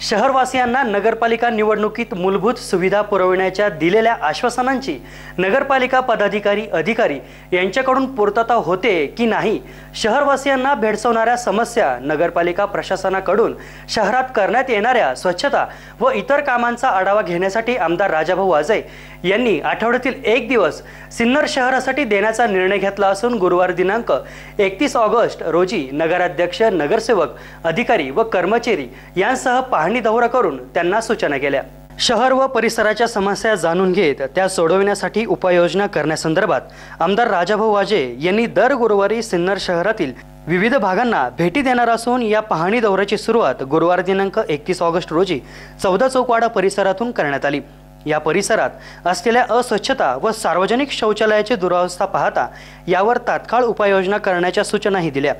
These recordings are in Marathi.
शहरवासियांना नगरपालिका निवडणुकीत मूलभूत सुविधा पुरविण्याच्या दिलेल्या आश्वासनांची नगरपालिका पदाधिकारी अधिकारी यांच्याकडून पूर्तता होते की नाही शहरवासियांना भेडसवणाऱ्या समस्या नगरपालिका प्रशासनाकडून शहरात करण्यात येणाऱ्या स्वच्छता व इतर कामांचा आढावा घेण्यासाठी आमदार राजाभाऊ वाजे यांनी आठवड्यातील एक दिवस सिन्नर शहरासाठी देण्याचा निर्णय घेतला असून गुरुवार दिनांक एकतीस ऑगस्ट रोजी नगराध्यक्ष नगरसेवक अधिकारी व कर्मचारी यांसह पाहणी पाहणी दौरा करून त्यांना सूचना केल्या. शहर व परिसराच्या समस्या जाणून घेत त्या सोडविण्यासाठी उपाययोजना करण्यासंदर्भात आमदार राजाभाऊ वाजे यांनी दर गुरुवारी सिन्नर शहरातील विविध भागांना भेटी देणार असून या पाहणी दौऱ्याची सुरुवात गुरुवार दिनांक एकतीस ऑगस्ट रोजी चौदा चौकवाडा परिसरातून करण्यात आली. या परिसरात असलेल्या अस्वच्छता व सार्वजनिक शौचालयाची दुरावस्था पाहता यावर तात्काळ उपाययोजना करण्याच्या सूचनाही दिल्या.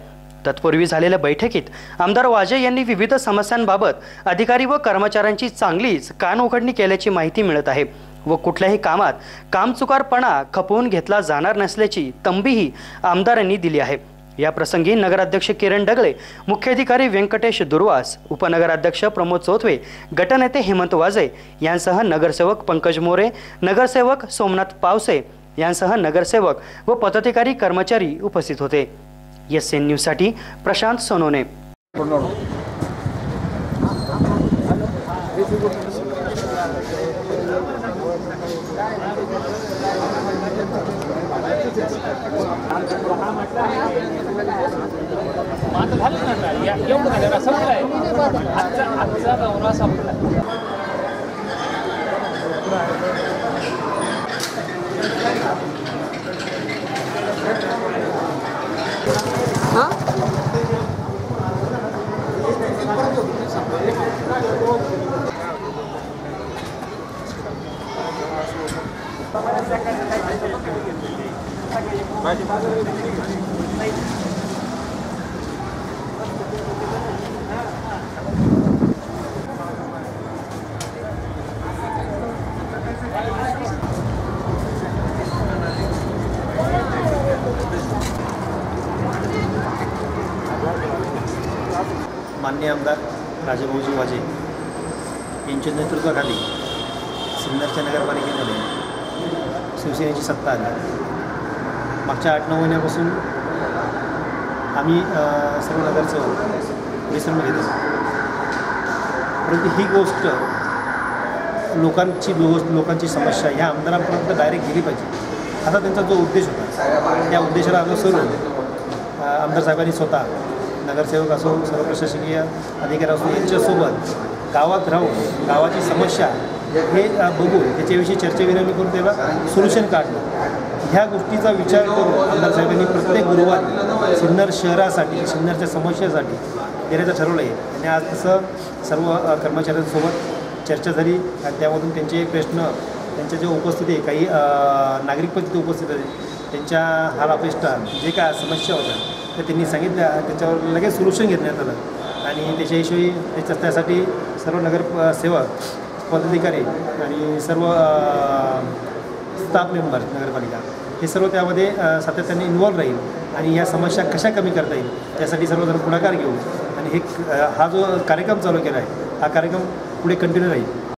तत्पूर्वी झालेल्या बैठकीत आमदार वाजे यांनी विविध समस्यांबाबत अधिकारी व कर्मचाऱ्यांची चांगलीच कान उघडणी केल्याची माहिती मिळत आहे व कुठल्याही कामात कामचुकारपणा खपवून घेतला जाणार नसल्याची तंबीही आमदारांनी दिली आहे. या प्रसंगी नगराध्यक्ष किरण डगळे मुख्याधिकारी व्यंकटेश दुर्वास उपनगराध्यक्ष प्रमोद चौथवे गटनेते हेमंत वाजे यांसह नगरसेवक पंकज मोरे नगरसेवक सोमनाथ पावसे यांसह नगरसेवक व पदाधिकारी कर्मचारी उपस्थित होते. एस एन न्यूजसाठी प्रशांत सोनोने. मान्य आमदार राजेभाऊजी वाजे. यांच्या नेतृत्वाखाली सिन्नरच्या नगरपालिकेमध्ये शिवसेनेची सत्ता आली. मागच्या आठ नऊ महिन्यापासून आम्ही सर्व नगरचं परिश्रम घेत असतो. परंतु ही गोष्ट लोकांची गोष्ट लोकांची समस्या ह्या आमदारांपर्यंत डायरेक्ट गेली पाहिजे. असा त्यांचा जो उद्देश होता त्या उद्देशाला अनुसरून अ, आमदार साहेबांनी स्वतः नगरसेवक असो सर्व प्रशासकीय अधिकारी असो यांच्यासोबत गावात राहून गावाची समस्या हे बघून त्याच्याविषयी चर्चा करून त्याला सोल्युशन काढलं. ह्या गोष्टीचा विचार करून आमदार साहेबांनी प्रत्येक गुरुवारी सिन्नर शहरासाठी सिन्नरच्या समस्येसाठी देण्याचं ठरवलं आहे. आणि आज तसं सर्व कर्मचाऱ्यांसोबत चर्चा झाली आणि त्यामधून त्यांचे प्रश्न त्यांच्या जे उपस्थिती आहे काही नागरिक पण तिथे उपस्थित होते त्यांच्या हाल अपेष्टा जे काय समस्या होत्या तर त्यांनी सांगितल्या त्याच्यावर लगेच सोल्युशन घेण्यात आलं. आणि त्याच्याविषयी त्याच्या त्यासाठी सर्व नगर सेवक पदाधिकारी आणि सर्व स्टाफ मेंबर नगरपालिका हे सर्व त्यामध्ये सातत्याने इन्वॉल्व्ह राहील आणि या समस्या कशा कमी करता येईल त्यासाठी सर्वजण पुढाकार घेऊ आणि हे हा जो कार्यक्रम चालू केला आहे हा कार्यक्रम पुढे कंटिन्यू राहील.